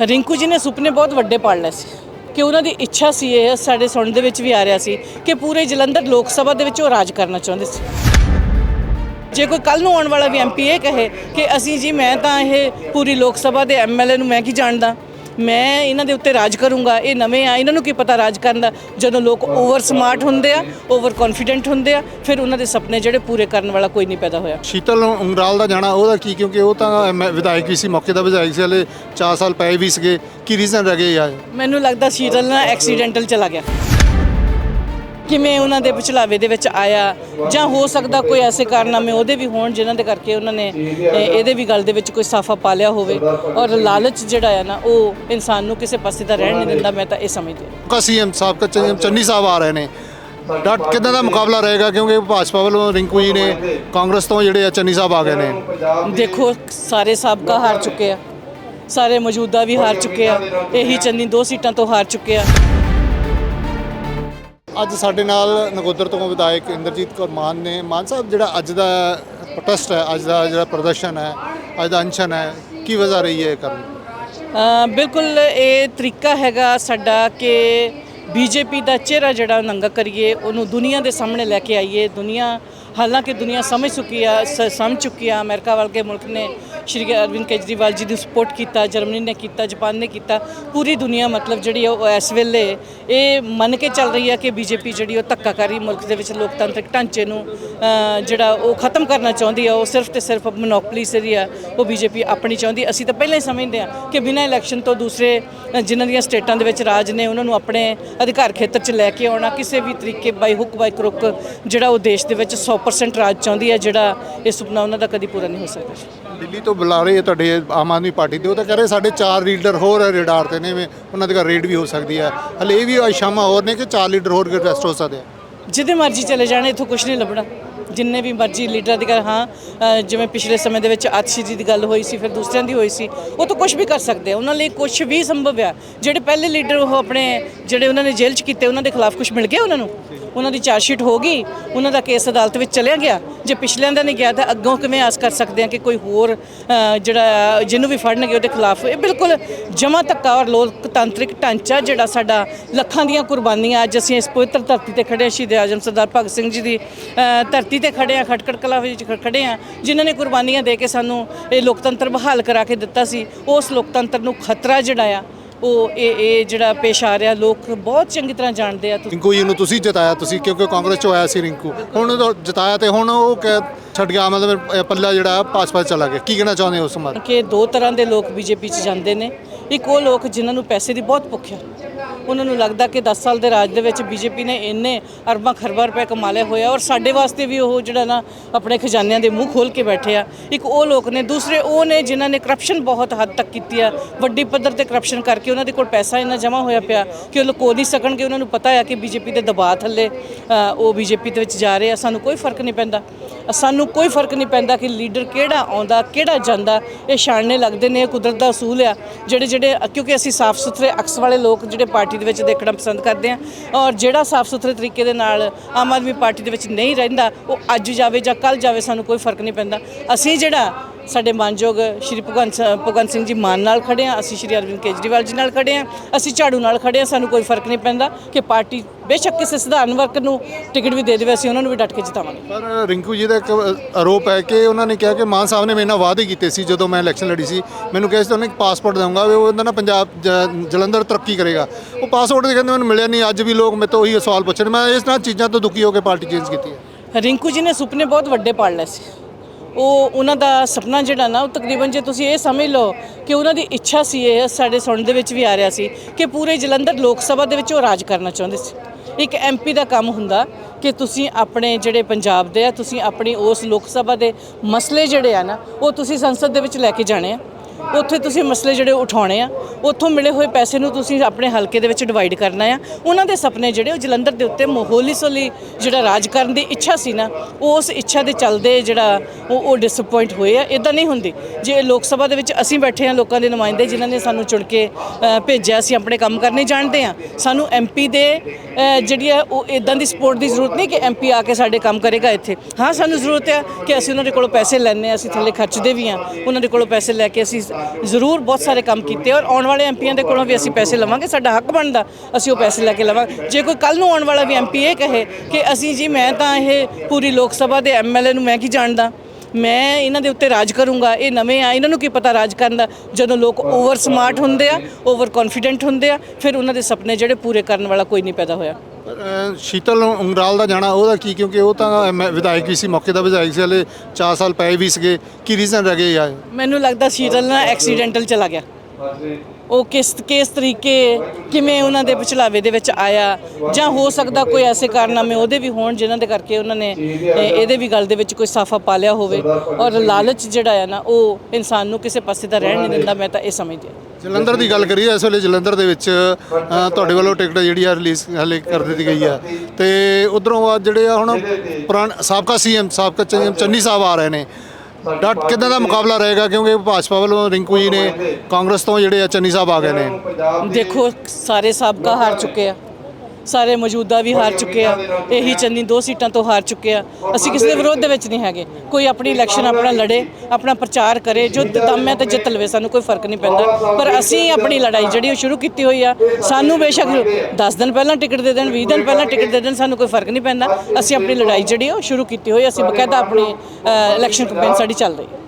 ਰਿੰਕੂ ਜੀ ਨੇ ਸੁਪਨੇ ਬਹੁਤ ਵੱਡੇ ਪਾੜ ਲਏ ਸੀ ਕਿ ਉਹਨਾਂ ਦੀ ਇੱਛਾ ਸੀ ਇਹ, ਸਾਡੇ ਸੁਣਨ ਦੇ ਵਿੱਚ ਵੀ ਆ ਰਿਹਾ ਸੀ ਕਿ ਪੂਰੇ ਜਲੰਧਰ ਲੋਕ ਸਭਾ ਦੇ ਵਿੱਚ ਉਹ ਰਾਜ ਕਰਨਾ ਚਾਹੁੰਦੇ ਸੀ। ਜੇ ਕੋਈ ਕੱਲ ਨੂੰ ਆਉਣ ਵਾਲਾ ਵੀ ਐਮਪੀ ਇਹ ਕਹੇ ਕਿ ਅਸੀਂ ਜੀ, ਮੈਂ ਤਾਂ ਇਹ ਪੂਰੀ ਲੋਕ ਸਭਾ ਦੇ ਐਮਐਲਏ ਨੂੰ ਮੈਂ ਕੀ ਜਾਣਦਾ? ਮੈਂ ਇਹਨਾਂ ਦੇ ਉੱਤੇ ਰਾਜ ਕਰੂੰਗਾ ਇਹ ਨਵੇਂ ਆ ਇਹਨਾਂ ਨੂੰ ਕੀ ਪਤਾ ਰਾਜ ਕਰਨ ਦਾ? ਜਦੋਂ ਲੋਕ ਓਵਰ ਸਮਾਰਟ ਹੁੰਦੇ ਆ ਓਵਰ ਕੌਨਫੀਡੈਂਟ ਹੁੰਦੇ ਆ ਫਿਰ ਉਹਨਾਂ ਦੇ ਸੁਪਨੇ ਜਿਹੜੇ ਪੂਰੇ ਕਰਨ ਵਾਲਾ ਕੋਈ ਨਹੀਂ ਪੈਦਾ ਹੋਇਆ। ਸ਼ੀਤਲ ਉਂਗਰਾਲ ਦਾ ਜਾਣਾ ਉਹਦਾ ਕੀ? ਕਿਉਂਕਿ ਉਹ ਤਾਂ ਵਿਧਾਇਕ ਵੀ ਸੀ ਮੌਕੇ ਦਾ ਵਿਧਾਇਕ ਸੀ ਹਲੇ 4 ਸਾਲ ਪਏ ਵੀ ਸੀਗੇ। ਕੀ ਰੀਜ਼ਨ ਰਹਿ ਗਏ ਯਾਰ? ਮੈਨੂੰ ਲੱਗਦਾ ਸ਼ੀਤਲ ਨਾ ਐਕਸੀਡੈਂਟਲ ਚਲਾ ਗਿਆ। ਕਿਵੇਂ ਉਹਨਾਂ ਦੇ ਪਿਛਲਾਵੇ ਦੇ ਵਿੱਚ ਆਇਆ ਜਾਂ ਹੋ ਸਕਦਾ ਕੋਈ ਐਸੇ ਕਾਰਨਾਮੇ ਉਹਦੇ ਵੀ ਹੋਣ ਜਿਨ੍ਹਾਂ ਦੇ ਕਰਕੇ ਉਹਨਾਂ ਨੇ ਇਹ- ਇਹਦੇ ਵੀ ਗੱਲ ਦੇ ਵਿੱਚ ਕੋਈ ਸਾਫਾ ਪਾ ਲਿਆ ਹੋਵੇ ਔਰ ਲਾਲਚ ਜਿਹੜਾ ਆ ਨਾ ਉਹ ਇਨਸਾਨ ਨੂੰ ਕਿਸੇ ਪਾਸੇ ਦਾ ਰਹਿਣ ਨਹੀਂ ਦਿੰਦਾ ਮੈਂ ਤਾਂ ਇਹ ਸਮਝਦੀ ਹਾਂ। ਕਾ ਸੀਐਮ ਸਾਹਿਬ ਕਾ ਚੰਨੀ ਚੰਨੀ ਸਾਹਿਬ ਆ ਰਹੇ ਨੇ। ਡਟ ਕਿਦਾਂ ਦਾ ਮੁਕਾਬਲਾ ਰਹੇਗਾ? ਕਿਉਂਕਿ ਭਾਜਪਾ ਵੱਲੋਂ ਰਿੰਕੂ ਜੀ ਨੇ ਕਾਂਗਰਸ ਤੋਂ ਜਿਹੜੇ ਆ ਚੰਨੀ ਸਾਹਿਬ ਆ ਗਏ ਨੇ। ਦੇਖੋ ਸਾਰੇ ਸਾਬਕਾ ਹਾਰ ਚੁੱਕੇ ਆ। ਸਾਰੇ ਮੌਜੂਦਾ ਵੀ ਹਾਰ ਚੁੱਕੇ ਆ। ਇਹੀ ਚੰਨੀ ਦੋ ਸੀਟਾਂ ਤੋਂ ਹਾਰ ਚੁੱਕੇ ਆ। ਅੱਜ ਸਾਡੇ ਨਾਲ ਨਗੋਦਰ ਤੋਂ ਵਿਧਾਇਕ ਇੰਦਰਜੀਤ ਕੌਰ ਮਾਨ ਨੇ। ਮਾਨ ਸਾਹਿਬ, ਜਿਹੜਾ ਅੱਜ ਦਾ ਪ੍ਰੋਟੈਸਟ ਹੈ, ਅੱਜ ਦਾ ਜਿਹੜਾ ਪ੍ਰਦਰਸ਼ਨ ਹੈ, ਅੱਜ ਦਾ ਅਨਸ਼ਨ ਹੈ, ਕੀ ਵਜ੍ਹਾ ਰਹੀ ਹੈ ਇਹ ਕਰਨ? ਬਿਲਕੁਲ ਇਹ ਤਰੀਕਾ ਹੈਗਾ ਸਾਡਾ ਕਿ ਬੀਜੇਪੀ ਦਾ ਚਿਹਰਾ ਜਿਹੜਾ ਨੰਗਾ ਕਰੀਏ, ਉਹਨੂੰ ਦੁਨੀਆ ਦੇ ਸਾਹਮਣੇ ਲੈ ਕੇ ਆਈਏ। ਦੁਨੀਆ, ਹਾਲਾਂਕਿ ਦੁਨੀਆ ਸਮਝ ਚੁੱਕੀ ਆ, ਸ- ਸਮਝ ਚੁੱਕੀ ਆ। ਅਮਰੀਕਾ ਵਰਗੇ ਮੁਲਕ ਨੇ ਸ਼੍ਰੀ ਅਰਵਿੰਦ ਕੇਜਰੀਵਾਲ ਜੀ ਦੀ ਸਪੋਰਟ ਕੀਤਾ ਜਰਮਨੀ ਨੇ ਕੀਤਾ ਜਾਪਾਨ ਨੇ ਕੀਤਾ, ਪੂਰੀ ਦੁਨੀਆ ਮਤਲਬ ਜਿਹੜੀ ਆ ਉਹ ਇਸ ਵੇਲੇ ਇਹ ਮੰਨ ਕੇ ਚੱਲ ਰਹੀ ਹੈ ਕਿ ਬੀਜੇਪੀ ਜਿਹੜੀ ਉਹ ਧੱਕਾਕਾਰੀ ਮੁਲਕ ਦੇ ਵਿੱਚ ਲੋਕਤੰਤਰਿਕ ਢਾਂਚੇ ਨੂੰ ਜਿਹੜਾ ਉਹ ਖਤਮ ਕਰਨਾ ਚਾਹੁੰਦੀ ਆ, ਉਹ ਸਿਰਫ ਤੇ ਸਿਰਫ ਮੋਨੋਪੋਲੀ ਜਿਹੜੀ ਆ ਉਹ ਬੀਜੇਪੀ ਆਪਣੀ ਚਾਹੁੰਦੀ ਅਸੀਂ ਤਾਂ ਪਹਿਲਾਂ ਹੀ ਸਮਝਦੇ ਹਾਂ ਕਿ ਬਿਨਾਂ ਇਲੈਕਸ਼ਨ ਤੋਂ ਦੂਸਰੇ ਜਿਨ੍ਹਾਂ ਦੀਆਂ ਸਟੇਟਾਂ ਦੇ ਵਿੱਚ ਰਾਜ ਨੇ, ਉਹਨਾਂ ਨੂੰ ਆਪਣੇ ਅਧਿਕਾਰ ਖੇਤਰ 'ਚ ਲੈ ਕੇ ਆਉਣਾ, ਕਿਸੇ ਵੀ ਤਰੀਕੇ ਬਾਈ ਹੁੱਕ ਬਾਈ ਕਰੁੱਕ ਜਿਹੜਾ ਉਹ ਦੇਸ਼ ਦੇ ਵਿੱਚ 100% ਰਾਜ ਚਾਹੁੰਦੀ ਹੈ ਜਿਹੜਾ ਇਹ ਸੁਪਨਾ ਉਹਨਾਂ ਦਾ ਕਦੀ ਪੂਰਾ ਨਹੀਂ ਹੋ ਸਕਦਾ। ਦਿੱਲੀ ਤੋਂ ਬੁਲਾ ਰਹੇ ਤੁਹਾਡੇ ਆਮ ਆਦਮੀ ਪਾਰਟੀ ਦੇ, ਉਹ ਤਾਂ ਕਹਿ ਰਹੇ ਸਾਡੇ ਚਾਰ ਲੀਡਰ ਹੋਰ ਰੇਡਾਰ ਤੇ ਨੇ ਉਹਨਾਂ ਦੇ ਘਰ ਰੇਡ ਵੀ ਹੋ ਸਕਦੀ ਹੈ ਹਲੇ ਇਹ ਵੀ ਆਸ਼ਾਵਾਂ ਹੋਰ ਨੇ ਕਿ ਚਾਰ ਲੀਡਰ ਹੋਰ ਅਰੈਸਟ ਹੋ ਸਕਦੇ ਆ। ਜਿਹਦੇ ਮਰਜ਼ੀ ਚਲੇ ਜਾਣ, ਇੱਥੋਂ ਕੁਝ ਨਹੀਂ ਲੱਭਣਾ। ਜਿੰਨੇ ਵੀ ਮਰਜ਼ੀ ਲੀਡਰਾਂ ਦੀ ਗੱਲ ਹਾਂ ਜਿਵੇਂ ਪਿਛਲੇ ਸਮੇਂ ਦੇ ਵਿੱਚ ਆਤਸ਼ੀ ਜੀ ਦੀ ਗੱਲ ਹੋਈ ਸੀ, ਫਿਰ ਦੂਸਰਿਆਂ ਦੀ ਹੋਈ ਸੀ, ਉਹ ਤਾਂ ਕੁਝ ਵੀ ਕਰ ਸਕਦੇ ਆ। ਉਹਨਾਂ ਲਈ ਕੁਝ ਵੀ ਸੰਭਵ ਆ। ਜਿਹੜੇ ਪਹਿਲੇ ਲੀਡਰ ਉਹ ਆਪਣੇ, ਜਿਹੜੇ ਉਹਨਾਂ ਨੇ ਜੇਲ੍ਹ 'ਚ ਕੀਤੇ, ਉਹਨਾਂ ਦੇ ਖਿਲਾਫ ਕੁਝ ਮਿਲ ਗਿਆ ਉਹਨਾਂ ਨੂੰ? ਉਹਨਾਂ ਦੀ ਚਾਰਜ ਸ਼ੀਟ ਹੋ ਗਈ, ਉਹਨਾਂ ਦਾ ਕੇਸ ਅਦਾਲਤ ਵਿੱਚ ਚਲਿਆ ਗਿਆ। ਜੇ ਪਿਛਲਿਆਂ ਦਾ ਨਹੀਂ ਗਿਆ ਤਾਂ ਅੱਗੋਂ ਕਿਵੇਂ ਆਸ ਕਰ ਸਕਦੇ ਆ ਕਿ ਕੋਈ ਹੋਰ ਜਿਹੜਾ ਜਿਹਨੂੰ ਵੀ ਫੜਨਗੇ ਉਹਦੇ ਖਿਲਾਫ? ਇਹ ਬਿਲਕੁਲ ਜਮਾ ਧੱਕਾ ਔਰ ਲੋਕਤਾਂਤਰਿਕ ਢਾਂਚਾ ਜਿਹੜਾ ਸਾਡਾ ਲੱਖਾਂ ਦੀਆਂ ਕੁਰਬਾਨੀਆਂ ਅੱਜ ਅਸੀਂ ਇਸ ਪਵਿੱਤਰ ਧਰਤੀ ਤੇ ਖੜੇ ਹਾਂ। ਸ਼ਹੀਦ ਆਜਮ ਸਰਦਾਰ ਭਗਤ ਸਿੰਘ ਜੀ ਦੀ ਧਰਤੀ ਤੇ ਖੜੇ ਆ ਖਟਕੜ ਕਲਾ ਵਿੱਚ ਖ- ਖੜੇ ਆ ਜਿਨ੍ਹਾਂ ਨੇ ਕੁਰਬਾਨੀਆਂ ਦੇ ਕੇ ਸਾਨੂੰ ਇਹ ਲੋਕਤੰਤਰ ਬਹਾਲ ਕਰਾ ਕੇ ਦਿੱਤਾ ਸੀ। ਉਸ ਲੋਕਤੰਤਰ ਨੂੰ ਖਤਰਾ ਜਿਹੜਾ ਆ ਉਹ ਇਹ ਇਹ ਜਿਹੜਾ ਪੇਸ਼ ਆ ਰਿਹਾ ਲੋਕ ਬਹੁਤ ਚੰਗੀ ਤਰ੍ਹਾਂ ਜਾਣਦੇ ਆ। ਰਿੰਕੂ ਜੀ ਨੂੰ ਤੁਸੀਂ ਜਿਤਾਇਆ ਤੁਸੀਂ ਕਿਉਂਕਿ ਕਾਂਗਰਸ ਚੋਂ ਆਇਆ ਸੀ ਰਿੰਕੂ। ਹੁਣ ਉਹ ਜਿਤਾਇਆ ਤੇ ਹੁਣ ਉਹ ਕਹਿ- ਛੱਡ ਗਿਆ ਮਤਲਬ ਇਹ ਪੱਲਾ ਜਿਹੜਾ ਭਾਜਪਾ 'ਚ ਚਲਾ ਗਿਆ। ਕੀ ਕਹਿਣਾ ਚਾਹੁੰਦੇ ਹੋ ਉਸ ਸੰਬੰਧ? ਕਿ ਦੋ ਤਰ੍ਹਾਂ ਦੇ ਲੋਕ ਬੀਜੇਪੀ 'ਚ ਜਾਂਦੇ ਨੇ। ਇੱਕ ਉਹ ਲੋਕ ਜਿਨ੍ਹਾਂ ਨੂੰ ਪੈਸੇ ਦੀ ਬਹੁਤ ਭੁੱਖ ਹੈ ਉਹਨਾਂ ਨੂੰ ਲੱਗਦਾ ਕਿ 10 ਸਾਲ ਦੇ ਰਾਜ ਦੇ ਵਿੱਚ ਬੀਜੇਪੀ ਨੇ ਇੰਨੇ ਅਰਬਾਂ ਖਰਬਾਂ ਰੁਪਏ ਕਮਾ ਲਏ ਹੋਏ ਆ ਔਰ ਸਾਡੇ ਵਾਸਤੇ ਵੀ ਉਹ ਜਿਹੜਾ ਨਾ ਆਪਣੇ ਖਜ਼ਾਨਿਆਂ ਦੇ ਮੂੰਹ ਖੋਲ ਕੇ ਬੈਠੇ ਆ। ਇੱਕ ਉਹ ਲੋਕ ਨੇ ਦੂਸਰੇ ਉਹ ਨੇ ਜਿਨ੍ਹਾਂ ਨੇ ਕਰਪਸ਼ਨ ਬਹੁਤ ਹੱਦ ਤੱਕ ਕੀਤੀ ਆ। ਵੱਡੀ ਪੱਧਰ ਤੇ ਕਰਪਸ਼ਨ ਕਰਕੇ ਉਹਨਾਂ ਦੇ ਕੋਲ ਪੈਸਾ ਇੰਨਾ ਜਮ੍ਹਾਂ ਹੋਇਆ ਪਿਆ ਕਿ ਉਹ ਲੁਕੋ ਨਹੀਂ ਸਕਣਗੇ। ਉਹਨਾਂ ਨੂੰ ਪਤਾ ਆ ਕਿ ਬੀਜੇਪੀ ਦੇ ਦਬਾਅ ਥੱਲੇ ਅ, ਉਹ ਬੀਜੇਪੀ ਦੇ ਵਿੱਚ ਜਾ ਰਹੇ ਆ। ਸਾਨੂੰ ਕੋਈ ਫ਼ਰਕ ਨਹੀਂ ਪੈਂਦਾ। ਸਾਨੂੰ ਕੋਈ ਫ਼ਰਕ ਨਹੀਂ ਪੈਂਦਾ ਕਿ ਲੀਡਰ ਕਿਹੜਾ ਆਉਂਦਾ ਕਿਹੜਾ ਜਾਂਦਾ। ਇਹ ਛਾਣਨੇ ਲੱਗਦੇ ਨੇ ਇਹ ਕੁਦਰਤ ਦਾ ਅਸੂਲ ਆ। ਜਿਹੜੇ ਜਿਹੜੇ ਕਿਉਂਕਿ ਅਸੀਂ ਸਾਫ਼ ਸੁਥਰੇ ਅਕਸ ਵਾਲੇ ਲੋਕ ਜਿਹੜੇ ਪਾਰਟੀ ਪਾਰਟੀ ਦੇ ਵਿੱਚ ਦੇਖਣਾ ਪਸੰਦ ਕਰਦੇ ਆ ਔਰ ਜਿਹੜਾ ਸਾਫ਼ ਸੁਥਰੇ ਤਰੀਕੇ ਦੇ ਨਾਲ ਆਮ ਆਦਮੀ ਪਾਰਟੀ ਦੇ ਵਿੱਚ ਨਹੀਂ ਰਹਿੰਦਾ, ਉਹ ਅੱਜ ਜਾਵੇ ਜਾਂ ਕੱਲ ਜਾਵੇ, ਸਾਨੂੰ ਕੋਈ ਫ਼ਰਕ ਨਹੀਂ ਪੈਂਦਾ। ਅਸੀਂ ਜਿਹੜਾ ਸਾਡੇ ਮਾਨਯੋਗ ਸ਼੍ਰੀ ਭਗਵੰਤ ਸ- ਭਗਵੰਤ ਸਿੰਘ ਜੀ ਮਾਨ ਨਾਲ ਖੜੇ ਆ ਅਸੀਂ ਸ਼੍ਰੀ ਅਰਵਿੰਦ ਕੇਜਰੀਵਾਲ ਜੀ ਨਾਲ ਖੜੇ ਆ ਅਸੀਂ ਝਾੜੂ ਨਾਲ ਖੜੇ ਆ ਸਾਨੂੰ ਕੋਈ ਫ਼ਰਕ ਨਹੀਂ ਪੈਂਦਾ ਕਿ ਪਾਰਟੀ ਬੇਸ਼ੱਕ ਕਿਸੇ ਸਧਾਰਨ ਵਰਗ ਨੂੰ ਟਿਕਟ ਵੀ ਦੇ ਦੇਵੇ ਅਸੀਂ ਉਹਨਾਂ ਨੂੰ ਵੀ ਡਟ ਕੇ ਜਿਤਾਵਾਂਗੇ। ਪਰ ਰਿੰਕੂ ਜੀ ਦਾ ਇੱਕ ਆਰੋਪ ਹੈ ਕਿ ਉਹਨਾਂ ਨੇ ਕਿਹਾ ਕਿ ਮਾਨ ਸਾਹਿਬ ਨੇ ਮੇਰੇ ਨਾਲ ਵਾਅਦੇ ਕੀਤੇ ਸੀ ਜਦੋਂ ਮੈਂ ਇਲੈਕਸ਼ਨ ਲੜੀ ਸੀ। ਮੈਨੂੰ ਕਿਹਾ ਸੀ ਤੁਹਾਨੂੰ ਇੱਕ ਪਾਸਪੋਰਟ ਦਊਂਗਾ ਵੀ ਉਹਦਾ ਨਾ ਪੰਜਾਬ ਜ- ਜਲੰਧਰ ਤਰੱਕੀ ਕਰੇਗਾ। ਉਹ ਪਾਸਪੋਰਟ ਦੇ ਕਹਿੰਦੇ ਮੈਨੂੰ ਮਿਲਿਆ ਨਹੀਂ ਅੱਜ ਵੀ ਲੋਕ ਮੇਰੇ ਤੋਂ ਉਹੀ ਸਵਾਲ ਪੁੱਛ ਰਹੇ ਮੈਂ ਇਸ ਤਰ੍ਹਾਂ ਚੀਜ਼ਾਂ ਤੋਂ ਦੁਖੀ ਹੋ ਕੇ ਪਾਰਟੀ ਚੇਂਜ ਕੀਤੀ ਹੈ। ਰਿੰਕੂ ਜੀ ਨੇ ਸੁਪਨੇ ਬਹੁਤ ਵੱਡੇ ਪਾੜ ਲਏ ਸੀ। ਉਹ ਉਹਨਾਂ ਦਾ ਸੁਪਨਾ ਜਿਹੜਾ ਨਾ, ਉਹ ਤਕਰੀਬਨ ਜੇ ਤੁਸੀਂ ਇਹ ਸਮਝ ਲਓ ਕਿ ਉਹਨਾਂ ਦੀ ਇੱਛਾ ਸੀ ਇਹ, ਸਾਡੇ ਸੁਣਨ ਦੇ ਵਿੱਚ ਵੀ ਆ ਰਿਹਾ ਸੀ ਕਿ ਪੂਰੇ ਜਲੰਧਰ ਲੋਕ ਸਭਾ ਦੇ ਵਿੱਚ ਉਹ ਰਾਜ ਕਰਨਾ ਚਾਹੁੰਦੇ ਸੀ। ਇੱਕ ਐਮਪੀ ਦਾ ਕੰਮ ਹੁੰਦਾ ਕਿ ਤੁਸੀਂ ਆਪਣੇ ਜਿਹੜੇ ਪੰਜਾਬ ਦੇ ਆ, ਤੁਸੀਂ ਆਪਣੀ ਉਸ ਲੋਕ ਸਭਾ ਦੇ ਮਸਲੇ ਜਿਹੜੇ ਆ ਨਾ, ਉਹ ਤੁਸੀਂ ਸੰਸਦ ਦੇ ਵਿੱਚ ਲੈ ਕੇ ਜਾਣੇ ਆ। ਉੱਥੇ ਤੁਸੀਂ ਮਸਲੇ ਜਿਹੜੇ ਉਠਾਉਣੇ ਆ, ਉੱਥੋਂ ਮਿਲੇ ਹੋਏ ਪੈਸੇ ਨੂੰ ਤੁਸੀਂ ਆਪਣੇ ਹਲਕੇ ਦੇ ਵਿੱਚ ਡਿਵਾਈਡ ਕਰਨਾ ਆ। ਉਹਨਾਂ ਦੇ ਸੁਪਨੇ ਜਿਹੜੇ, ਉਹ ਜਲੰਧਰ ਦੇ ਉੱਤੇ ਮਾਹੌਲੀ ਸੋਲੀ ਜਿਹੜਾ ਰਾਜ ਕਰਨ ਦੀ ਇੱਛਾ ਸੀ ਨਾ, ਉਸ ਇੱਛਾ ਦੇ ਚੱਲਦੇ ਜਿਹੜਾ ਉਹ ਉਹ ਡਿਸਪਾਇੰਟ ਹੋਏ ਆ। ਇਦਾਂ ਨਹੀਂ ਹੁੰਦੀ। ਜੇ ਲੋਕ ਸਭਾ ਦੇ ਵਿੱਚ ਅਸੀਂ ਬੈਠੇ ਆ, ਲੋਕਾਂ ਦੇ ਨੁਮਾਇੰਦੇ ਜਿਨ੍ਹਾਂ ਨੇ ਸਾਨੂੰ ਚੁਣ ਕੇ ਭੇਜਿਆ, ਅਸੀਂ ਆਪਣੇ ਕੰਮ ਕਰਨੇ ਜਾਣਦੇ ਆ। ਸਾਨੂੰ ਐਮਪੀ ਦੇ ਜਿਹੜੀ ਆ, ਉਹ ਇਦਾਂ ਦੀ ਸਪੋਰਟ ਦੀ ਜ਼ਰੂਰਤ ਨਹੀਂ ਕਿ ਐਮਪੀ ਆ ਕੇ ਸਾਡੇ ਕੰਮ ਕਰੇਗਾ ਇੱਥੇ। ਹਾਂ, ਸਾਨੂੰ ਜ਼ਰੂਰਤ ਹੈ ਕਿ ਅਸੀਂ ਉਹਨਾਂ ਦੇ ਕੋਲੋਂ ਪੈਸੇ ਲੈਣੇ ਆ, ਅਸੀਂ ਥੱਲੇ ਖਰਚਦੇ ਵੀ ਆ, ਉਹਨਾਂ ਦੇ ਕੋਲੋਂ ਪੈਸੇ ਲੈ ਕੇ ਅਸੀਂ ਜ਼ਰੂਰ ਬਹੁਤ ਸਾਰੇ ਕੰਮ ਕੀਤੇ ਔਰ ਆਉਣ ਵਾਲੇ ਐਮਪੀਆਂ ਦੇ ਕੋਲੋਂ ਵੀ ਅਸੀਂ ਪੈਸੇ ਲਵਾਂਗੇ, ਸਾਡਾ ਹੱਕ ਬਣਦਾ, ਅਸੀਂ ਉਹ ਪੈਸੇ ਲੈ ਕੇ ਲਵਾਂਗੇ। ਜੇ ਕੋਈ ਕੱਲ ਨੂੰ ਆਉਣ ਵਾਲਾ ਵੀ ਐਮਪੀ ਇਹ ਕਹੇ ਕਿ ਅਸੀਂ ਜੀ, ਮੈਂ ਤਾਂ ਇਹ ਪੂਰੀ ਲੋਕ ਸਭਾ ਦੇ ਐਮਐਲਏ ਨੂੰ ਮੈਂ ਕੀ ਜਾਣਦਾ? ਮੈਂ ਇਹਨਾਂ ਦੇ ਉੱਤੇ ਰਾਜ ਕਰੂੰਗਾ, ਇਹ ਨਵੇਂ ਆ, ਇਹਨਾਂ ਨੂੰ ਕੀ ਪਤਾ ਰਾਜ ਕਰਨ ਦਾ? ਜਦੋਂ ਲੋਕ ਓਵਰ ਸਮਾਰਟ ਹੁੰਦੇ ਆ, ਓਵਰ ਕੌਨਫੀਡੈਂਟ ਹੁੰਦੇ ਆ, ਫਿਰ ਉਹਨਾਂ ਦੇ ਸੁਪਨੇ ਜਿਹੜੇ ਪੂਰੇ ਕਰਨ ਵਾਲਾ ਕੋਈ ਨਹੀਂ ਪੈਦਾ ਹੋਇਆ। ਸ਼ੀਤਲ ਉਂਗਰਾਲ ਦਾ ਜਾਣਾ, ਉਹਦਾ ਕੀ? ਕਿਉਂਕਿ ਉਹ ਤਾਂ ਐਮ- ਵਿਧਾਇਕ ਵੀ ਸੀ, ਮੌਕੇ ਦਾ ਵਿਧਾਇਕ ਸੀ, ਹਲੇ 4 ਸਾਲ ਪਏ ਵੀ ਸੀਗੇ। ਕੀ ਰੀਜ਼ਨ ਰਹਿ ਗਏ ਆ ਮੈਨੂੰ ਲੱਗਦਾ ਸ਼ੀਤਲ ਨਾ ਐਕਸੀਡੈਂਟਲ ਚਲਾ ਗਿਆ। ਉਹ ਕਿਸ ਕਿਸ ਤਰੀਕੇ, ਕਿਵੇਂ ਉਹਨਾਂ ਦੇ ਵਿਚਲਾਵੇ ਦੇ ਵਿੱਚ ਆਇਆ, ਜਾਂ ਹੋ ਸਕਦਾ ਕੋਈ ਐਸੇ ਕਾਰਨਾਮੇ ਉਹਦੇ ਵੀ ਹੋਣ, ਜਿਨ੍ਹਾਂ ਦੇ ਕਰਕੇ ਉਹਨਾਂ ਨੇ ਇਹਦੇ ਵੀ ਗੱਲ ਦੇ ਵਿੱਚ ਕੋਈ ਸਾਫਾ ਪਾ ਲਿਆ ਹੋਵੇ। ਔਰ ਲਾਲਚ ਜਿਹੜਾ ਆ ਨਾ, ਉਹ ਇਨਸਾਨ ਨੂੰ ਕਿਸੇ ਪਾਸੇ ਦਾ ਰਹਿਣ ਨਹੀਂ ਦਿੰਦਾ, ਮੈਂ ਤਾਂ ਇਹ ਸਮਝਦੀ ਹਾਂ। ਜਲੰਧਰ ਦੀ ਗੱਲ ਕਰੀਏ, ਇਸ ਵੇਲੇ ਜਲੰਧਰ ਦੇ ਵਿੱਚ ਤੁਹਾਡੇ ਵੱਲੋਂ ਟਿਕਟ ਜਿਹੜੀ ਆ ਰਿਲੀਜ਼ ਹਲੇ ਕਰ ਦਿੱਤੀ ਗਈ ਆ। ਤੇ ਉਧਰੋਂ ਬਾਅਦ ਜਿਹੜੇ ਆ ਹੁਣ ਪੁਰਾਣ, ਸਾਬਕਾ ਸੀਐਮ, ਸਾਬਕਾ ਚੰਨੀ ਸਾਹਿਬ ਆ ਰਹੇ ਨੇ। ਡਟ ਕਿਦਾਂ ਦਾ ਮੁਕਾਬਲਾ ਰਹੇਗਾ? ਕਿਉਂਕਿ ਭਾਜਪਾ ਵੱਲੋਂ ਰਿੰਕੂ ਜੀ ਨੇ ਕਾਂਗਰਸ ਤੋਂ ਜਿਹੜੇ ਆ ਚੰਨੀ ਸਾਹਿਬ ਆ ਗਏ ਨੇ। ਦੇਖੋ, ਸਾਰੇ ਸਾਬਕਾ ਹਾਰ ਚੁੱਕੇ ਆ। ਸਾਰੇ ਮੌਜੂਦਾ ਵੀ ਹਾਰ ਚੁੱਕੇ ਆ। ਇਹੀ ਚੰਨੀ ਦੋ ਸੀਟਾਂ ਤੋਂ ਹਾਰ ਚੁੱਕੇ ਆ। ਅਸੀਂ ਕਿਸੇ ਦੇ ਵਿਰੋਧ ਦੇ ਵਿੱਚ ਨਹੀਂ ਹੈਗੇ। ਕੋਈ ਆਪਣੀ ਇਲੈਕਸ਼ਨ ਆਪਣਾ ਲੜੇ ਆਪਣਾ ਪ੍ਰਚਾਰ ਕਰੇ ਜੋ ਦਮ ਹੈ ਤੇ ਜਿੱਤ ਲਵੇ ਸਾਨੂੰ ਕੋਈ ਫ਼ਰਕ ਨਹੀਂ ਪੈਂਦਾ। ਪਰ ਅਸੀਂ ਆਪਣੀ ਲੜਾਈ ਜਿਹੜੀ ਉਹ ਸ਼ੁਰੂ ਕੀਤੀ ਹੋਈ ਆ ਸਾਨੂੰ ਬੇਸ਼ੱਕ 10 ਦਿਨ ਪਹਿਲਾਂ ਟਿਕਟ ਦੇ ਦੇਣ 20 ਦਿਨ ਪਹਿਲਾਂ ਟਿਕਟ ਦੇ ਦੇਣ ਸਾਨੂੰ ਕੋਈ ਫ਼ਰਕ ਨਹੀਂ ਪੈਂਦਾ। ਅਸੀਂ ਆਪਣੀ ਲੜਾਈ ਜਿਹੜੀ ਉਹ ਸ਼ੁਰੂ ਕੀਤੀ ਹੋਈ ਅਸੀਂ ਬਕਾਇਦਾ ਆਪਣੀ ਇਲੈਕਸ਼ਨ ਕੈਂਪੇਨ ਸਾਡੀ ਚੱਲ ਰਹੀ ਹੈ।